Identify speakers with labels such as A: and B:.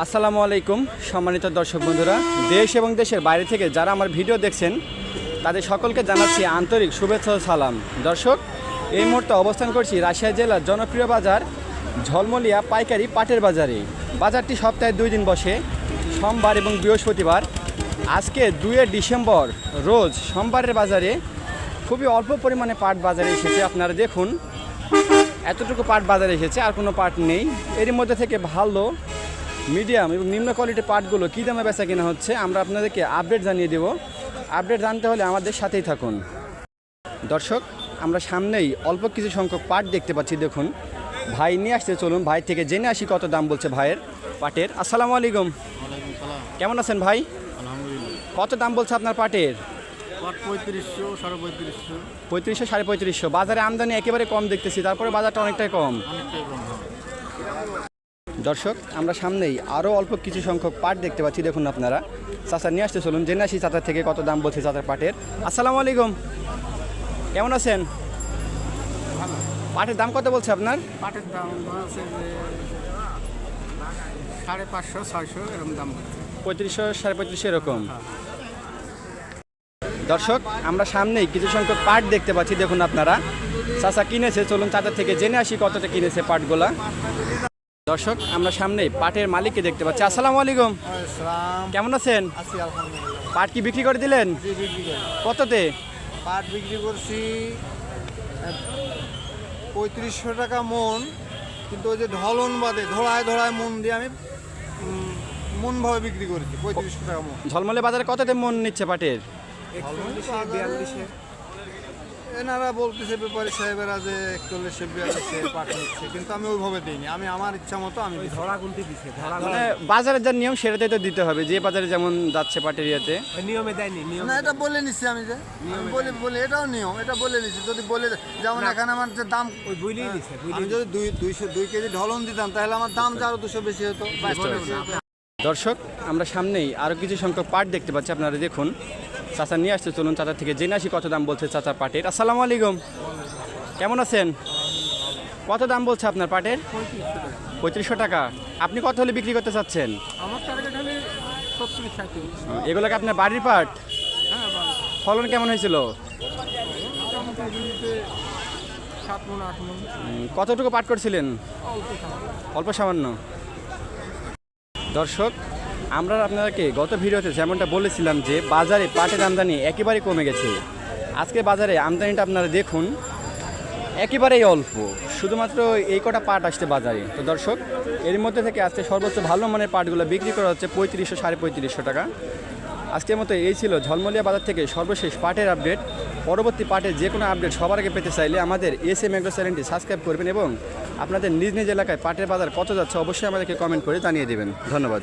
A: আসসালামু আলাইকুম, সম্মানিত দর্শক বন্ধুরা। দেশ এবং দেশের বাইরে থেকে যারা আমার ভিডিও দেখছেন, তাদের সকলকে জানাচ্ছি আন্তরিক শুভেচ্ছা সালাম। দর্শক, এই মুহূর্তে অবস্থান করছি রাজশাহী জেলার জনপ্রিয় বাজার, ঝলমলিয়া পাইকারি পাটের বাজারে। বাজারটি সপ্তাহে দুই দিন বসে, সোমবার এবং বৃহস্পতিবার। আজকে দুয়ে ডিসেম্বর, রোজ সোমবারের বাজারে খুবই অল্প পরিমাণে পাট বাজারে এসেছে। আপনারা দেখুন, এতটুকু পাট বাজারে এসেছে, আর কোনো পাট নেই। এরই মধ্যে থেকে ভালো মিডিয়াম এবং নিম্ন কোয়ালিটির পাটগুলো কী দামে বেচা কেনা হচ্ছে আমরা আপনাদেরকে আপডেট জানিয়ে দেব। আপডেট জানতে হলে আমাদের সাথেই থাকুন। দর্শক আমরা সামনেই অল্প কিছু সংখ্যক পাট দেখতে পাচ্ছি দেখুন। ভাই নিয়ে আসতে চলুন। ভাই থেকে জেনে আসি কত দাম বলছে ভাইয়ের পাটের। আসসালামু আলাইকুম। কেমন আছেন ভাই? কত দাম বলছে আপনার পাটের?
B: পঁয়ত্রিশশো সাড়ে পঁয়ত্রিশশো।
A: পঁয়ত্রিশশো সাড়ে পঁয়ত্রিশশো। বাজারে আমদানি একেবারে কম দেখতেছি তারপরে বাজারটা অনেকটাই কম।
B: হবে
A: দর্শক আমরা সামনেই আরও অল্প কিছু সংখ্যক পাট দেখতে পাচ্ছি দেখুন আপনারা। চাচা নিয়ে আসতে চলুন জেনে আসি চাচার থেকে কত দাম বলছে চাচার পাটের। আসসালামু আলাইকুম। কেমন আছেন? পাটের দাম কত বলছে আপনার?
B: পাটের দাম আছে সাড়ে পাঁচশো ছয়শো এরকম দাম
A: পঁয়ত্রিশশো সাড়ে পঁয়ত্রিশশো এরকম। দর্শক আমরা সামনেই কিছু সংখ্যক পাট দেখতে পাচ্ছি দেখুন আপনারা। চাচা কিনেছে চলুন চাচার থেকে জেনে আসি কতটা কিনেছে পাটগুলা। দর্শক আমরা সামনেই পাটের মালিককে দেখতে পাচ্ছি। আসসালামু আলাইকুম। কেমন আছেন? পাট কি বিক্রি করে দিলেন?
B: জি বিক্রি করি।
A: কততে?
B: পাট বিক্রি করছি পঁয়ত্রিশশো টাকা মন কিন্তু ওই যে ঢলন বাদে ধরায় ধরায় মন দিয়ে আমি উম, মনভাবে বিক্রি করেছি পঁয়ত্রিশশো টাকা মন।
A: ঝলমলে বাজারে কততে মন নিচ্ছে পাটের?
B: এনারা বলতেছে ব্যাপারী সাহেবেরা যে একচল্লিশে বিয়াল্লিশে পাট নিচ্ছে কিন্তু আমি ওইভাবে দিইনি। আমি আমার ইচ্ছা মতো আমি ধরা গুনতে দিচ্ছে ধরা
A: মানে বাজারের যা নিয়ম সেটাতে তো দিতে হবে যে বাজারে যেমন যাচ্ছে পাটের ইয়েতে।
C: নিয়মে দেয়নি নিয়ম
B: না এটা বলে নিচ্ছি আমি যে। আমি বলে বলে এটাও নিয়ম এটা বলে নিচ্ছি যদি বলে যেমন এখানে আমার যে দাম
C: ওই বুঝলেই দিছে
B: আমি যদি দুই দুইশো দুই কেজি ঢলন দিতাম তাহলে আমার দাম যে আরও দুশো বেশি হতো। বাইশশো বেশি হতো
A: দর্শক আমরা সামনেই আরও কিছু সংখ্যক পাট দেখতে পাচ্ছি আপনারা দেখুন। চাচা নিয়ে আসতে চলুন চাচার থেকে জেনে আসি কত দাম বলছে চাচার পাটের। আসসালামু আলাইকুম। কেমন আছেন? কত দাম বলছে আপনার পাটের? পঁয়ত্রিশশো টাকা। আপনি কত হলে বিক্রি করতে চাচ্ছেন?
B: আমার টার্গেট হলে সত্তর ষাট।
A: এগুলো কি আপনার বাড়ির পাট?
B: হ্যাঁ
A: ফলন কেমন হয়েছিল? কতটুকু পাট করছিলেন? অল্প সামান্য। দর্শক, আমরা আপনাদেরকে গত ভিডিওতে যেমনটা বলেছিলাম যে বাজারে পাটের আমদানি একেবারে কমে গেছে। আজকে বাজারে আমদানিটা আপনারা দেখুন, একেবারেই অল্প। শুধুমাত্র এই কটা পাট আসছে বাজারে। তো দর্শক, এর মধ্যে থেকে আজকে সর্বোচ্চ ভালো মানের পাটগুলো বিক্রি করা হচ্ছে পঁয়ত্রিশশো, সাড়ে পঁয়ত্রিশশো টাকা। আজকের মতো এই ছিল ঝলমলিয়া বাজার থেকে সর্বশেষ পাটের আপডেট। পরবর্তী পার্টে যে কোনো আপডেট সবার আগে পেতে চাইলে আমাদের এস এম এগ্রো চ্যানেলটি সাবস্ক্রাইব করবেন এবং আপনাদের নিজ নিজ এলাকায় পাটের বাজার কত যাচ্ছে অবশ্যই আমাদেরকে কমেন্ট করে জানিয়ে দেবেন। ধন্যবাদ।